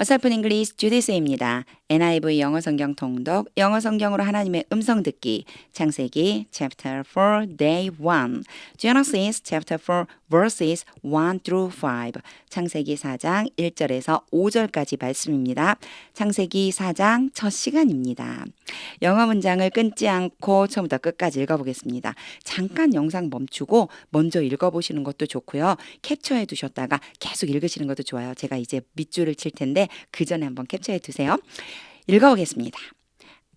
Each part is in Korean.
어설픈 잉글리시 주디스입니다. NIV 영어 성경 통독, 영어 성경으로 하나님의 음성 듣기, 창세기 chapter 4 day 1, Genesis chapter 4 verses 1 through 5, 창세기 4장 1절에서 5절까지 말씀입니다. 창세기 4장 첫 시간입니다. 영어 문장을 끊지 않고 처음부터 끝까지 읽어보겠습니다. 잠깐 영상 멈추고 먼저 읽어보시는 것도 좋고요. 캡처해 두셨다가 계속 읽으시는 것도 좋아요. 제가 이제 밑줄을 칠 텐데 그 전에 한번 캡처해 두세요. 읽어보겠습니다.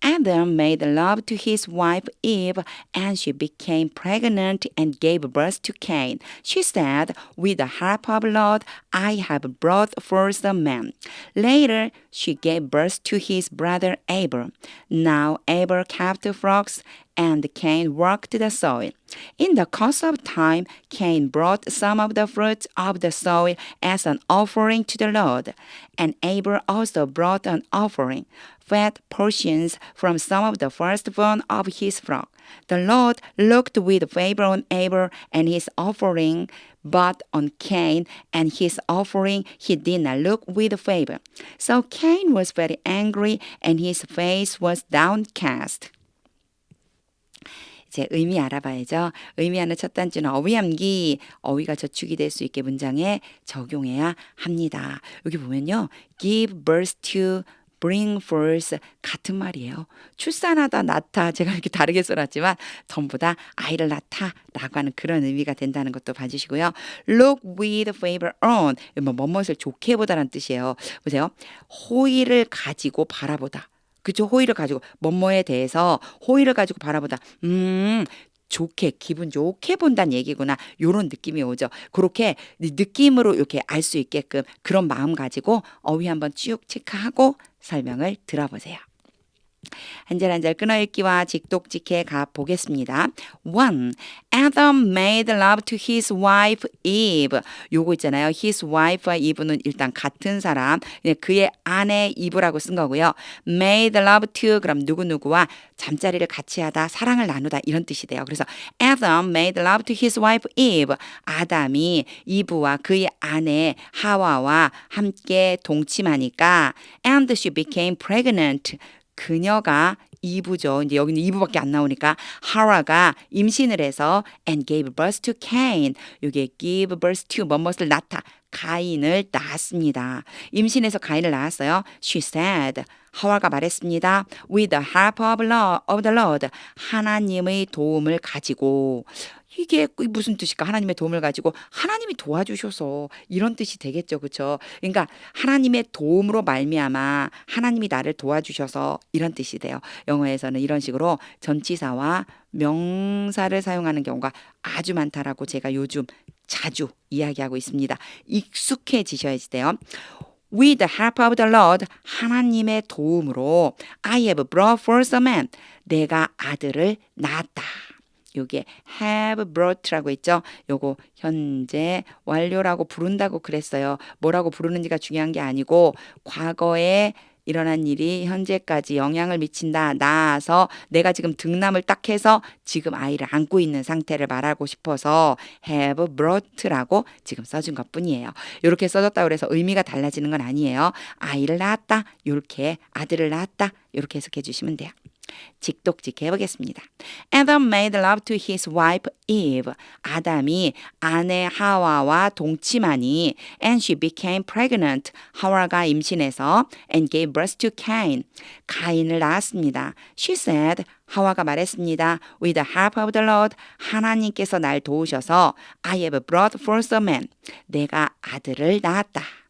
Adam made love to his wife Eve, and she became pregnant and gave birth to Cain. She said, With the help of Lord, I have brought forth a man. Later, she gave birth to his brother Abel. Now Abel kept flocks, and Cain worked the soil. In the course of time, Cain brought some of the fruits of the soil as an offering to the Lord, and Abel also brought an offering, fat portions from some of the firstborn of his flock. The Lord looked with favor on Abel and his offering, but on Cain and his offering he did not look with favor. So Cain was very angry, and his face was downcast. 이제 의미 알아봐야죠. 의미하는 첫 단추는 어휘함기, 어휘가 저축이 될 수 있게 문장에 적용해야 합니다. 여기 보면요. give birth to bring forth 같은 말이에요. 출산하다 낳다 제가 이렇게 다르게 써놨지만 전부 다 아이를 낳다라고 하는 그런 의미가 된다는 것도 봐주시고요. look with favor on 뭐 뭐뭇을 좋게 보다라는 뜻이에요. 보세요. 호의를 가지고 바라보다. 그죠? 호의를 가지고 뭐뭐에 대해서 호의를 가지고 바라보다. 음. 좋게 기분 좋게 본다는 얘기구나 요런 느낌이 오죠 그렇게 느낌으로 이렇게 알 수 있게끔 그런 마음 가지고 어휘 한번 쭉 체크하고 설명을 들어보세요. 한 절 한 절 끊어읽기와 직독직해 가 보겠습니다. 1. Adam made love to his wife Eve. 요거 있잖아요. his wife와 Eve는 일단 같은 사람. 네, 그의 아내 Eve라고 쓴 거고요. made love to 그럼 누구 누구와 잠자리를 같이 하다 사랑을 나누다 이런 뜻이 돼요. 그래서 Adam made love to his wife Eve. 아담이 이브와 그의 아내 하와와 함께 동침하니까 and she became pregnant. 그녀가 이브죠. 이제 여기는 이브밖에 안 나오니까 하와가 임신을 해서 and gave birth to Cain. 이게 give birth to 뭐뭇을 낳다. 가인을 낳았습니다. 임신해서 가인을 낳았어요. She said. 하와가 말했습니다. With the help of the Lord. 하나님의 도움을 가지고 이게 무슨 뜻일까? 하나님의 도움을 가지고 하나님이 도와주셔서 이런 뜻이 되겠죠, 그렇죠? 그러니까 하나님의 도움으로 말미암아 하나님이 나를 도와주셔서 이런 뜻이 돼요. 영어에서는 이런 식으로 전치사와 명사를 사용하는 경우가 아주 많다라고 제가 요즘 자주 이야기하고 있습니다. 익숙해지셔야지 돼요. With the help of the Lord, 하나님의 도움으로 I have brought forth a man. 내가 아들을 낳았다. 요게 have brought라고 있죠. 요거 현재 완료라고 부른다고 그랬어요. 뭐라고 부르는지가 중요한 게 아니고 과거에 일어난 일이 현재까지 영향을 미친다. 나아서 내가 지금 등남을 딱 해서 지금 아이를 안고 있는 상태를 말하고 싶어서 have brought라고 지금 써준 것 뿐이에요. 이렇게 써졌다고 해서 의미가 달라지는 건 아니에요. 아이를 낳았다. 이렇게 아들을 낳았다. 이렇게 해석해 주시면 돼요. 직독직 해 보겠습니다. Adam made love to his wife Eve. 아담이 아내 하와와 동침하니 and she became pregnant. 하와가 임신해서 and gave birth to Cain. 가인을 낳았습니다. She said 하와가 말했습니다. With the help of the Lord, 하나님께서 날 도우셔서 I have brought forth a man. 내가 아들을 낳았다.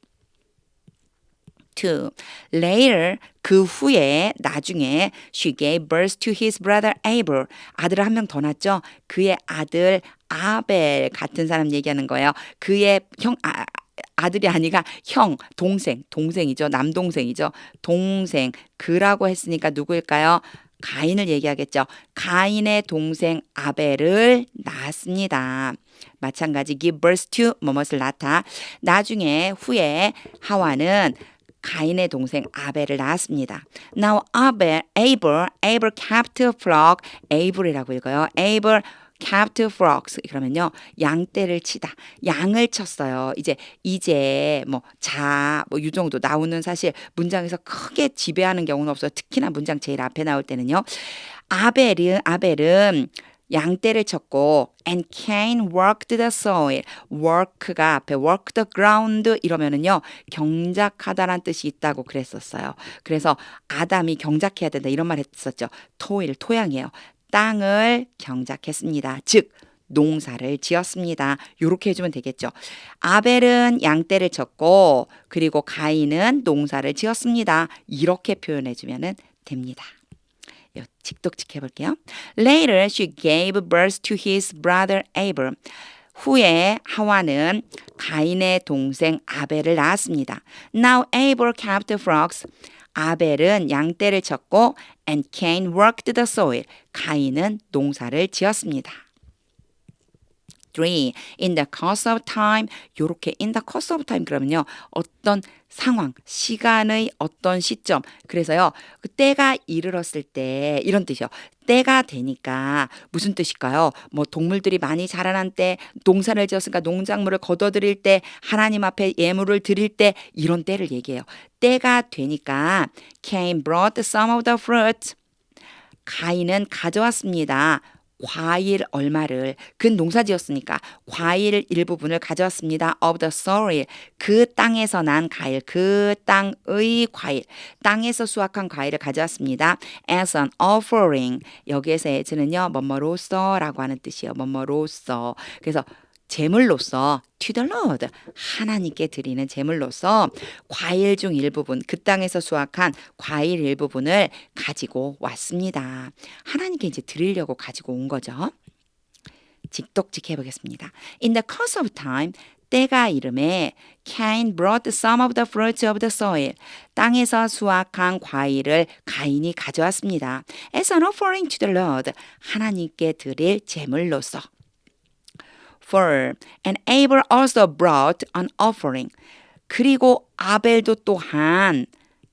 2. Later, 그 후에 나중에 she gave birth to his brother Abel. 아들을 한 명 더 낳았죠. 그의 아들 아벨 같은 사람 얘기하는 거예요. 그의 형 아, 아들이 아니가 형, 동생, 동생이죠. 남동생이죠. 동생. 그라고 했으니까 누구일까요? 가인을 얘기하겠죠. 가인의 동생 아벨을 낳았습니다. 마찬가지 give birth to 뭐뭇을 낳다. 나중에 후에 하와는 가인의 동생 아벨을 낳았습니다. Now Abel, Abel, Abel kept flock. Abel이라고 읽어요. Abel kept frogs 그러면요 양떼를 치다 양을 쳤어요 이제 이제 뭐자뭐이 정도 나오는 사실 문장에서 크게 지배하는 경우는 없어요 특히나 문장 제일 앞에 나올 때는요 아벨은 아벨은 양떼를 쳤고 and Cain worked the soil. work가 앞에 work the ground 이러면은요 경작하다란 뜻이 있다고 그랬었어요. 그래서 아담이 경작해야 된다 이런 말 했었죠. 토일 토양이에요. 땅을 경작했습니다. 즉 농사를 지었습니다. 요렇게 해주면 되겠죠. 아벨은 양떼를 쳤고 그리고 가인은 농사를 지었습니다. 이렇게 표현해주면 됩니다. 요 직독직 해볼게요. Later she gave birth to his brother Abel. 후에 하와는 가인의 동생 아벨을 낳았습니다. Now Abel kept frogs. 아벨은 양떼를 쳤고 and Cain worked the soil. 가인은 농사를 지었습니다. 3. In the course of time. 요렇게 in the course of time 그러면요. 어떤 상황, 시간의 어떤 시점. 그래서요. 그 때가 이르렀을 때 이런 뜻이요. 때가 되니까 무슨 뜻일까요? 뭐 동물들이 많이 자라난 때, 농사를 지었으니까 농작물을 거둬들일 때, 하나님 앞에 예물을 드릴 때 이런 때를 얘기해요. 때가 되니까 Cain brought some of the fruit. 가인은 가져왔습니다. 과일 얼마를 그 농사 지었으니까 과일 일부분을 가져왔습니다. of the soil 그 땅에서 난 과일 그 땅의 과일 땅에서 수확한 과일을 가져왔습니다. as an offering 여기에서 에즈는요 뭐뭐로서라고 하는 뜻이에요. 뭐뭐로서 그래서 제물로서 Lord 하나님께 드리는 제물로서 과일 중 일부분 그 땅에서 수확한 과일 일부분을 가지고 왔습니다. 하나님께 이제 드리려고 가지고 온 거죠. 직독직 해보겠습니다. In the course of time 때가 이름에 Cain brought some of the fruits of the soil. 땅에서 수확한 과일을 가인이 가져왔습니다. As an offering to the Lord. 하나님께 드릴 제물로서. For and Abel also brought an offering. 그리고 아벨도 또한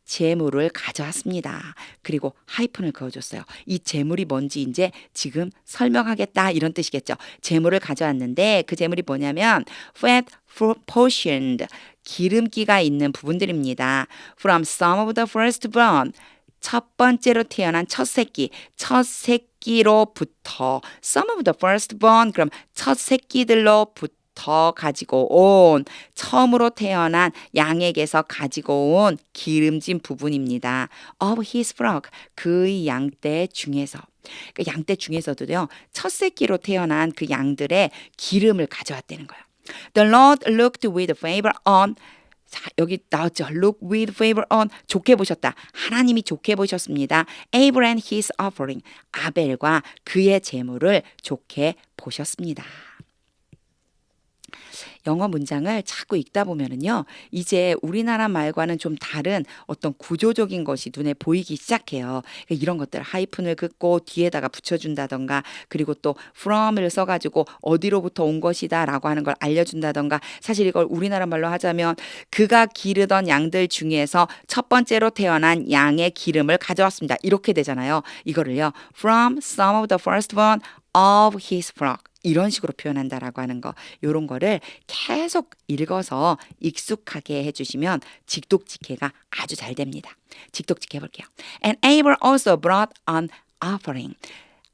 재물을 가져왔습니다. 그리고 하이픈을 그어줬어요. 이 재물이 뭔지 이제 지금 설명하겠다 이런 뜻이겠죠. 재물을 가져왔는데 그 재물이 뭐냐면 fat portioned 기름기가 있는 부분들입니다. From some of the firstborn 첫 번째로 태어난 첫 새끼, 첫 새끼로부터 some of the firstborn 그럼 첫 새끼들로부터 가지고 온 처음으로 태어난 양에게서 가지고 온 기름진 부분입니다. of his flock 그의 양떼 중에서 그 양떼 중에서도요 첫 새끼로 태어난 그 양들의 기름을 가져왔다는 거예요. The Lord looked with favor on 자, 여기 나왔죠. Look with favor on. 좋게 보셨다. 하나님이 좋게 보셨습니다. Abel and his offering. 아벨과 그의 재물을 좋게 보셨습니다. 영어 문장을 자꾸 읽다 보면은요, 이제 우리나라 말과는 좀 다른 어떤 구조적인 것이 눈에 보이기 시작해요. 그러니까 이런 것들 하이픈을 긋고 뒤에다가 붙여준다던가, 그리고 또 from을 써가지고 어디로부터 온 것이다라고 하는 걸 알려준다던가, 사실 이걸 우리나라 말로 하자면 그가 기르던 양들 중에서 첫 번째로 태어난 양의 기름을 가져왔습니다. 이렇게 되잖아요. 이거를요, from some of the firstborn of his flock. 이런 식으로 표현한다라고 하는 거 요런 거를 계속 읽어서 익숙하게 해주시면 직독직해가 아주 잘 됩니다. 직독직해 볼게요. And Abel also brought an offering.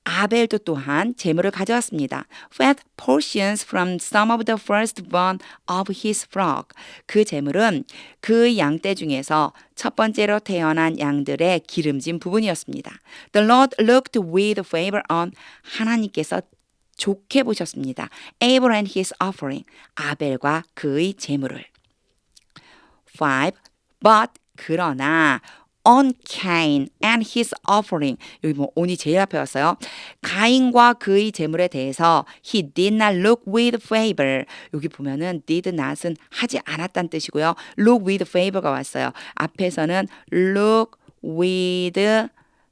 아벨도 또한 재물을 가져왔습니다. Fat portions from some of the firstborn of his flock. 그 재물은 그 양떼 중에서 첫 번째로 태어난 양들의 기름진 부분이었습니다. The Lord looked with favor on 하나님께서 좋게 보셨습니다. Abel and his offering. 아벨과 그의 재물을. 5. But 그러나 on Cain and his offering. 여기 뭐 on이 제일 앞에 왔어요. 가인과 그의 재물에 대해서 he did not look with favor. 여기 보면은 did not은 하지 않았다는 뜻이고요. look with favor가 왔어요. 앞에서는 look with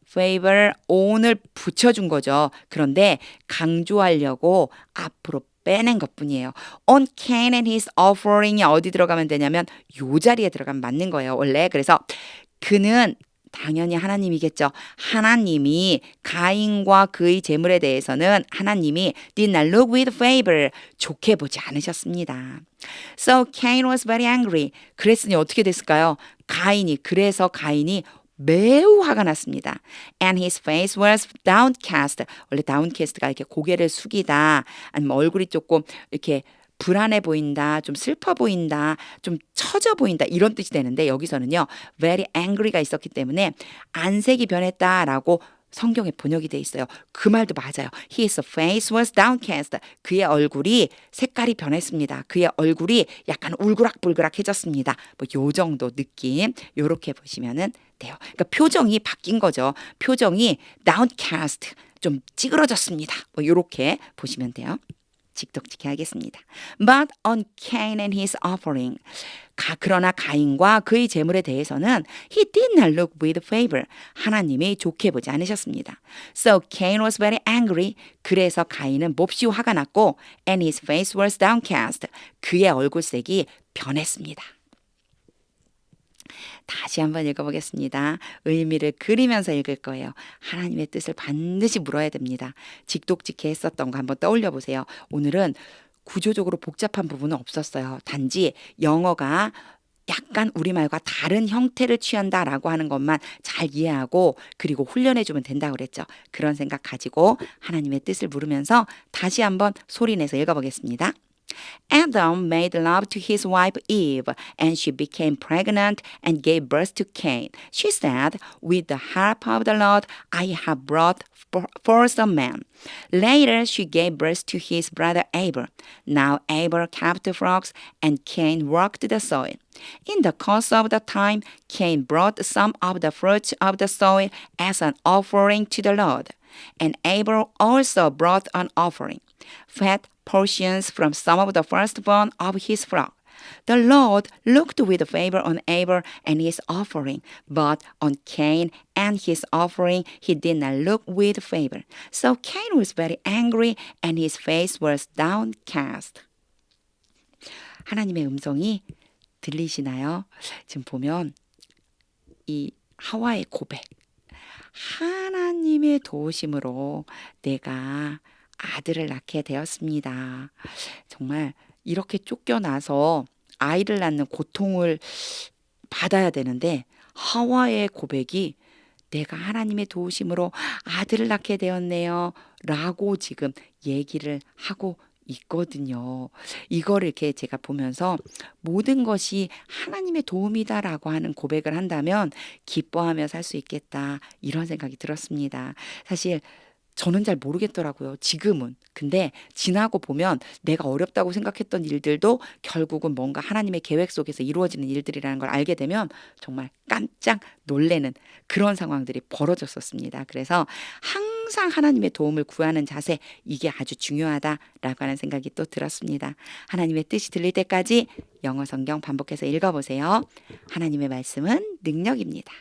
favor on을 붙여준 거죠. 그런데 강조하려고 앞으로 빼낸 것 뿐이에요. On Cain and his offering이 어디 들어가면 되냐면 요 자리에 들어가면 맞는 거예요. 원래 그래서 그는 당연히 하나님이겠죠. 하나님이 가인과 그의 재물에 대해서는 하나님이 did not look with favor 좋게 보지 않으셨습니다. So Cain was very angry. 그랬으니 어떻게 됐을까요? 가인이 그래서 가인이 매우 화가 났습니다. And his face was downcast. 원래 downcast가 이렇게 고개를 숙이다, 아니면 얼굴이 조금 이렇게 불안해 보인다, 좀 슬퍼 보인다, 좀 처져 보인다 이런 뜻이 되는데 여기서는요 very angry가 있었기 때문에 안색이 변했다라고 성경에 번역이 돼 있어요. 그 말도 맞아요. His face was downcast. 그의 얼굴이 색깔이 변했습니다. 그의 얼굴이 약간 울그락불그락해졌습니다. 뭐 요 정도 느낌 요렇게 보시면은 돼요. 그러니까 표정이 바뀐 거죠. 표정이 downcast 좀 찌그러졌습니다. 뭐 요렇게 보시면 돼요. 직독직해 하겠습니다. But on Cain and his offering. 가, 그러나 가인과 그의 재물에 대해서는 he did not look with favor. 하나님이 좋게 보지 않으셨습니다. So Cain was very angry. 그래서 가인은 몹시 화가 났고 and his face was downcast. 그의 얼굴색이 변했습니다. 다시 한번 읽어보겠습니다. 의미를 그리면서 읽을 거예요. 하나님의 뜻을 반드시 물어야 됩니다. 직독직해 했었던 거 한번 떠올려 보세요. 오늘은 구조적으로 복잡한 부분은 없었어요. 단지 영어가 약간 우리말과 다른 형태를 취한다라고 하는 것만 잘 이해하고 그리고 훈련해 주면 된다고 그랬죠. 그런 생각 가지고 하나님의 뜻을 물으면서 다시 한번 소리 내서 읽어보겠습니다. Adam made love to his wife Eve, and she became pregnant and gave birth to Cain. She said, With the help of the Lord, I have brought forth a man. Later, she gave birth to his brother Abel. Now Abel kept flocks, and Cain worked the soil. In the course of the time, Cain brought some of the fruits of the soil as an offering to the Lord. And Abel also brought an offering, fat portions from some of the firstborn of his flock. The Lord looked with favor on Abel and his offering, but on Cain and his offering he did not look with favor. So Cain was very angry and his face was downcast. 하나님의 음성이 들리시나요? 지금 보면 이 하와의 고백. 하나님의 도우심으로 내가 아들을 낳게 되었습니다. 정말 이렇게 쫓겨나서 아이를 낳는 고통을 받아야 되는데 하와의 고백이 내가 하나님의 도우심으로 아들을 낳게 되었네요. 라고 지금 얘기를 하고 있거든요. 이거를 이렇게 제가 보면서 모든 것이 하나님의 도움이다라고 하는 고백을 한다면 기뻐하며 살 수 있겠다. 이런 생각이 들었습니다. 사실 저는 잘 모르겠더라고요. 지금은. 근데 지나고 보면 내가 어렵다고 생각했던 일들도 결국은 뭔가 하나님의 계획 속에서 이루어지는 일들이라는 걸 알게 되면 정말 깜짝 놀래는 그런 상황들이 벌어졌었습니다. 그래서 항상 하나님의 도움을 구하는 자세 이게 아주 중요하다라고 하는 생각이 또 들었습니다. 하나님의 뜻이 들릴 때까지 영어 성경 반복해서 읽어 보세요. 하나님의 말씀은 능력입니다.